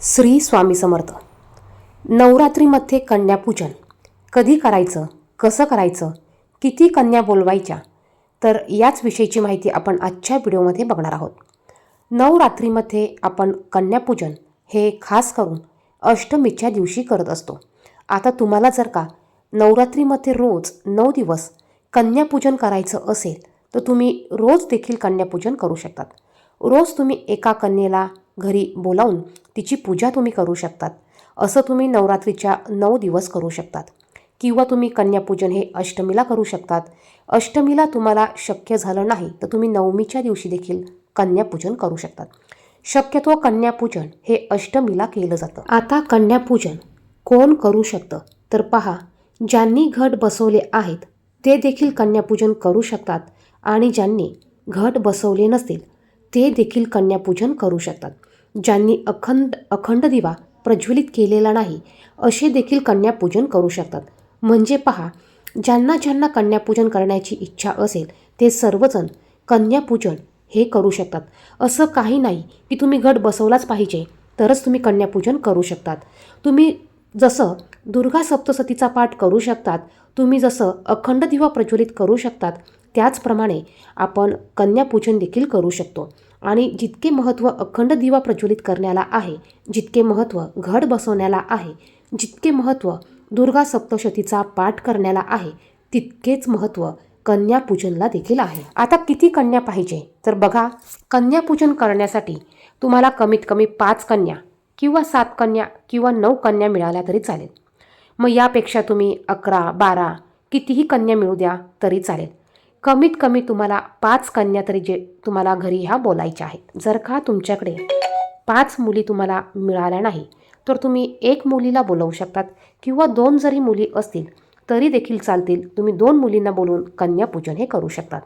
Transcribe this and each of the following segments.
श्री स्वामी समर्थ. नवरात्रीमध्ये कन्यापूजन. कधी करायचं कसं करायचं किती कन्या बोलवायच्या तर याच विषयीची माहिती आपण आजच्या व्हिडिओमध्ये बघणार आहोत. नवरात्रीमध्ये आपण कन्यापूजन हे खास करून अष्टमीच्या दिवशी करत असतो. आता तुम्हाला जर का नवरात्रीमध्ये रोज नऊ दिवस कन्यापूजन करायचं असेल तर तुम्ही रोज देखील कन्यापूजन करू शकतात. रोज तुम्ही एका कन्येला घरी बोलावून तिची पूजा तुम्ही करू शकतात. असं तुम्ही नवरात्रीच्या नऊ दिवस करू शकतात. किंवा तुम्ही कन्यापूजन हे अष्टमीला करू शकतात. अष्टमीला तुम्हाला शक्य झालं नाही तर तुम्ही नवमीच्या दिवशी देखील कन्यापूजन करू शकतात. शक्यतो कन्यापूजन हे अष्टमीला केलं जातं. आता कन्यापूजन कोण करू शकतं? तर पहा ज्यांनी घट बसवले आहेत ते देखील कन्यापूजन करू शकतात. आणि ज्यांनी घट बसवले नसतील ते देखील कन्यापूजन करू शकतात. ज्यांनी अखंड अखंड दिवा प्रज्वलित केलेला नाही असे देखील कन्यापूजन करू शकतात. म्हणजे पहा ज्यांना ज्यांना कन्यापूजन करण्याची इच्छा असेल ते सर्वजण कन्यापूजन हे करू शकतात. असं काही नाही की तुम्ही घट बसवलाच पाहिजे तरच तुम्ही कन्यापूजन करू शकतात. तुम्ही जसं दुर्गा सप्तसतीचा पाठ करू शकतात तुम्ही जसं अखंड दिवा प्रज्वलित करू शकतात त्याचप्रमाणे आपण कन्यापूजन देखील करू शकतो. आणि जितके महत्त्व अखंड दिवा प्रज्वलित करण्याला आहे जितके महत्त्व घड बसवण्याला आहे जितके महत्त्व दुर्गा सप्तशतीचा पाठ करण्याला आहे तितकेच महत्त्व कन्यापूजनला देखील आहे. आता किती कन्या पाहिजे? तर बघा कन्यापूजन करण्यासाठी तुम्हाला कमीत कमी पाच कन्या किंवा सात कन्या किंवा नऊ कन्या मिळाल्या तरी चालेल. मग यापेक्षा तुम्ही अकरा बारा कितीही कन्या मिळू द्या तरी चालेल. कमीत कमी तुम्हाला पाच कन्या तरी जे तुम्हाला घरी ह्या बोलायच्या आहेत. जर का तुमच्याकडे पाच मुली तुम्हाला मिळाल्या नाही तर तुम्ही एक मुलीला बोलवू शकतात किंवा दोन जरी मुली असतील तरी देखील चालतील. तुम्ही दोन मुलींना बोलवून कन्यापूजन हे करू शकतात.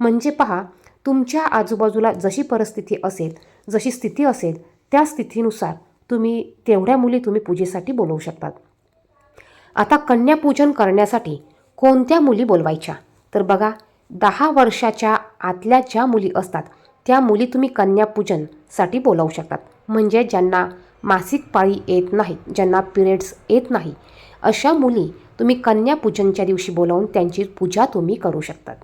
म्हणजे पहा तुमच्या आजूबाजूला जशी परिस्थिती असेल जशी स्थिती असेल त्या स्थितीनुसार तुम्ही तेवढ्या मुली तुम्ही पूजेसाठी बोलवू शकतात. आता कन्यापूजन करण्यासाठी कोणत्या मुली बोलवायच्या? तर बघा दहा वर्षाच्या आतल्या ज्या मुली असतात त्या मुली तुम्ही कन्यापूजनसाठी बोलावू शकतात. म्हणजे ज्यांना मासिक पाळी येत नाही ज्यांना पिरियड्स येत नाही अशा मुली तुम्ही कन्यापूजनच्या दिवशी बोलावून त्यांची पूजा तुम्ही करू शकतात.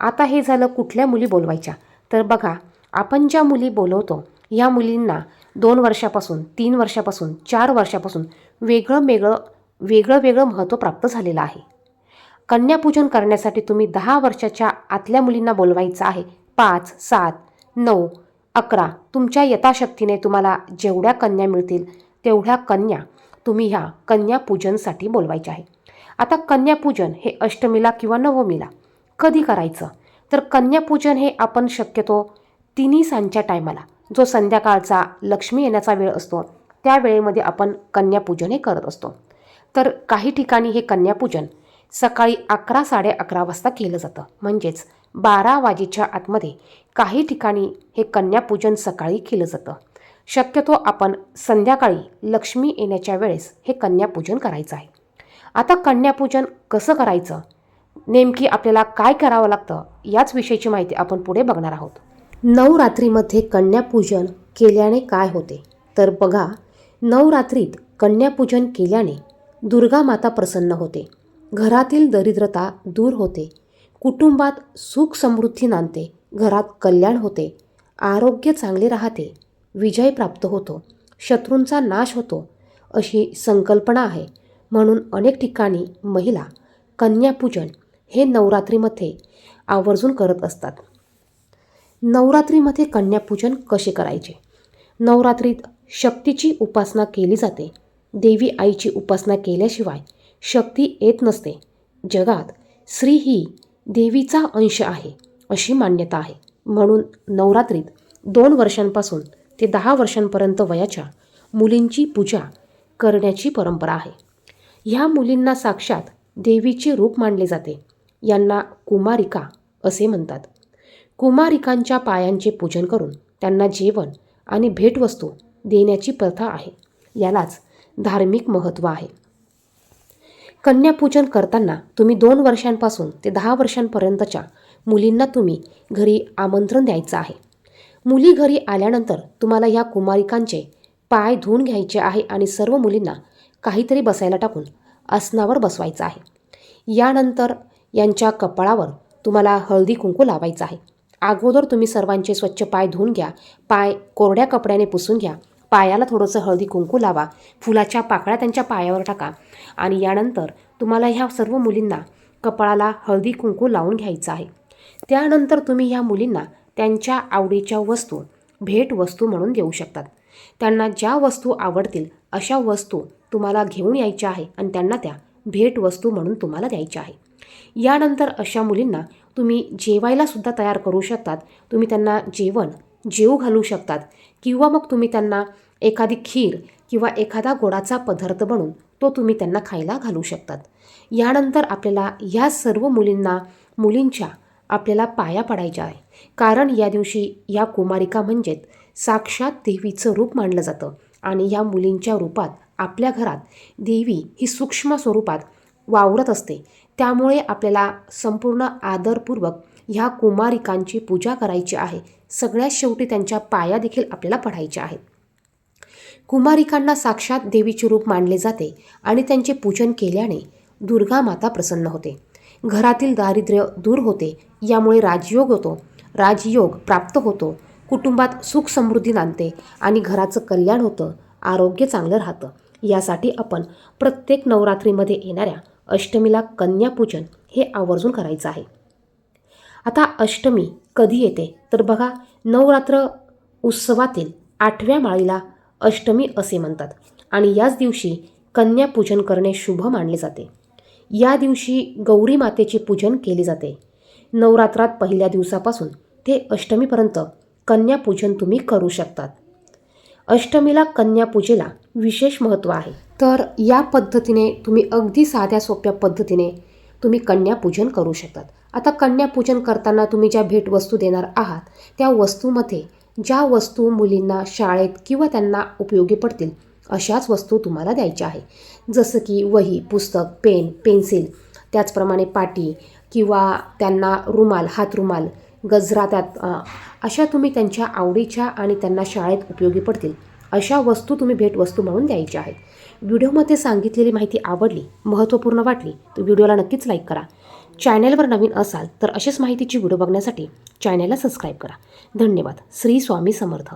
आता हे झालं कुठल्या मुली बोलवायच्या? तर बघा आपण ज्या मुली बोलवतो या मुलींना दोन वर्षापासून तीन वर्षापासून चार वर्षापासून वेगळं वेगळं वेगळं वेगळं महत्त्व प्राप्त झालेलं आहे. कन्यापूजन करण्यासाठी तुम्ही दहा वर्षाच्या आतल्या मुलींना बोलवायचं आहे. पाच सात नऊ अकरा. तुमच्या यथाशक्तीने तुम्हाला जेवढ्या कन्या मिळतील तेवढ्या कन्या तुम्ही ह्या कन्यापूजनसाठी बोलवायच्या आहे. आता कन्यापूजन हे अष्टमीला किंवा नवमीला कधी करायचं? तर कन्यापूजन हे आपण शक्यतो तिन्ही सांच्या टायमाला जो संध्याकाळचा लक्ष्मी येण्याचा वेळ असतो त्या वेळेमध्ये आपण कन्यापूजन हे करत असतो. तर काही ठिकाणी हे कन्यापूजन सकाळी अकरा साडे अकरा वाजता केलं जातं. म्हणजेच बारा वाजेच्या आतमध्ये काही ठिकाणी हे कन्यापूजन सकाळी केलं जातं. शक्यतो आपण संध्याकाळी लक्ष्मी येण्याच्या वेळेस हे कन्यापूजन करायचं आहे. आता कन्यापूजन कसं करायचं? नेमकी आपल्याला काय करावं लागतं? याच विषयीची माहिती आपण पुढे बघणार आहोत. नवरात्रीमध्ये कन्यापूजन केल्याने काय होते? तर बघा नवरात्रीत कन्यापूजन केल्याने दुर्गा माता प्रसन्न होते. घरातील दरिद्रता दूर होते. कुटुंबात सुख समृद्धी नांदते. घरात कल्याण होते. आरोग्य चांगले राहते. विजय प्राप्त होतो. शत्रूंचा नाश होतो. अशी संकल्पना आहे. म्हणून अनेक ठिकाणी महिला कन्यापूजन हे नवरात्रीमध्ये आवर्जून करत असतात. नवरात्रीमध्ये कन्यापूजन कसे करायचे? नवरात्रीत शक्तीची उपासना केली जाते. देवी आईची उपासना केल्याशिवाय शक्ती येत नसते. जगात स्त्री ही देवीचा अंश आहे अशी मान्यता आहे. म्हणून नवरात्रीत दोन वर्षांपासून ते दहा वर्षांपर्यंत वयाच्या मुलींची पूजा करण्याची परंपरा आहे. ह्या मुलींना साक्षात देवीचे रूप मानले जाते. यांना कुमारिका असे म्हणतात. कुमारिकांच्या पायांचे पूजन करून त्यांना जेवण आणि भेटवस्तू देण्याची प्रथा आहे. यालाच धार्मिक महत्त्व आहे. कन्यापूजन करताना तुम्ही दोन वर्षांपासून ते दहा वर्षांपर्यंतच्या मुलींना तुम्ही घरी आमंत्रण द्यायचं आहे. मुली घरी आल्यानंतर तुम्हाला ह्या कुमारिकांचे पाय धुवून घ्यायचे आहे आणि सर्व मुलींना काहीतरी बसायला टाकून आसनावर बसवायचं आहे. यानंतर यांच्या कपाळावर तुम्हाला हळदी कुंकू लावायचं आहे. अगोदर तुम्ही सर्वांचे स्वच्छ पाय धुवून घ्या पाय कोरड्या कपड्याने पुसून घ्या पायाला थोडंसं हळदी कुंकू लावा. फुलाच्या पाकळ्या त्यांच्या पायावर टाका. आणि यानंतर तुम्हाला ह्या सर्व मुलींना कपाळाला हळदी कुंकू लावून घ्यायचं आहे. त्यानंतर तुम्ही ह्या मुलींना त्यांच्या आवडीच्या वस्तू भेट वस्तू म्हणून देऊ शकतात. त्यांना ज्या वस्तू आवडतील अशा वस्तू तुम्हाला घेऊन यायच्या आहे आणि त्यांना त्या भेट वस्तू म्हणून तुम्हाला द्यायच्या आहे. यानंतर अशा मुलींना तुम्ही जेवायला सुद्धा तयार करू शकतात. तुम्ही त्यांना जेवण जेवू घालू शकतात. किंवा मग तुम्ही त्यांना एखादी खीर किंवा एखादा गोडाचा पदार्थ बनवून तो तुम्ही त्यांना खायला घालू शकतात. यानंतर आपल्याला या सर्व मुलींना मुलींच्या आपल्याला पाया पडायच्या आहे. कारण या दिवशी या कुमारिका म्हणजेच साक्षात देवीचं रूप मानलं जातं आणि या मुलींच्या रूपात आपल्या घरात देवी ही सूक्ष्म स्वरूपात वावरत असते. त्यामुळे आपल्याला संपूर्ण आदरपूर्वक ह्या कुमारिकांची पूजा करायची आहे. सगळ्यात शेवटी त्यांच्या पाया देखील आपल्याला पडायच्या आहेत. कुमारिकांना साक्षात देवीचे रूप मानले जाते आणि त्यांचे पूजन केल्याने दुर्गा माता प्रसन्न होते. घरातील दारिद्र्य दूर होते यामुळे राजयोग होतो. राजयोग प्राप्त होतो कुटुंबात सुख समृद्धी नांदते आणि घराचं कल्याण होतं आरोग्य चांगलं राहतं. यासाठी आपण प्रत्येक नवरात्रीमध्ये येणाऱ्या अष्टमीला कन्यापूजन हे आवर्जून करायचं आहे. आता अष्टमी कधी येते? तर बघा नवरात्र उत्सवातील आठव्या माळीला अष्टमी असे म्हणतात आणि याच दिवशी कन्यापूजन करणे शुभ मानले जाते. या दिवशी गौरी मातेचे पूजन केले जाते. नवरात्रात पहिल्या दिवसापासून ते अष्टमीपर्यंत कन्यापूजन तुम्ही करू शकतात. अष्टमीला कन्यापूजेला विशेष महत्त्व आहे. तर या पद्धतीने तुम्ही अगदी साध्या सोप्या पद्धतीने तुम्ही कन्यापूजन करू शकतात. आता कन्यापूजन करताना तुम्ही ज्या भेटवस्तू देणार आहात त्या वस्तूमध्ये ज्या वस्तू मुलींना शाळेत किंवा त्यांना उपयोगी पडतील अशाच वस्तू तुम्हाला द्यायच्या आहे जसं की वही पुस्तक पेन पेन्सिल त्याचप्रमाणे पाटी किंवा त्यांना रुमाल हातरुमाल गजरा त्यात अशा तुम्ही त्यांच्या आवडीच्या आणि त्यांना शाळेत उपयोगी पडतील अशा वस्तू तुम्ही भेटवस्तू म्हणून द्यायच्या आहेत. व्हिडिओमध्ये सांगितलेली माहिती आवडली महत्त्वपूर्ण वाटली तर व्हिडिओला नक्कीच लाईक करा. चॅनेलवर नवीन असाल तर अशीच माहितीची व्हिडिओ बघण्यासाठी चॅनेलला सबस्क्राईब करा. धन्यवाद. श्री स्वामी समर्थ.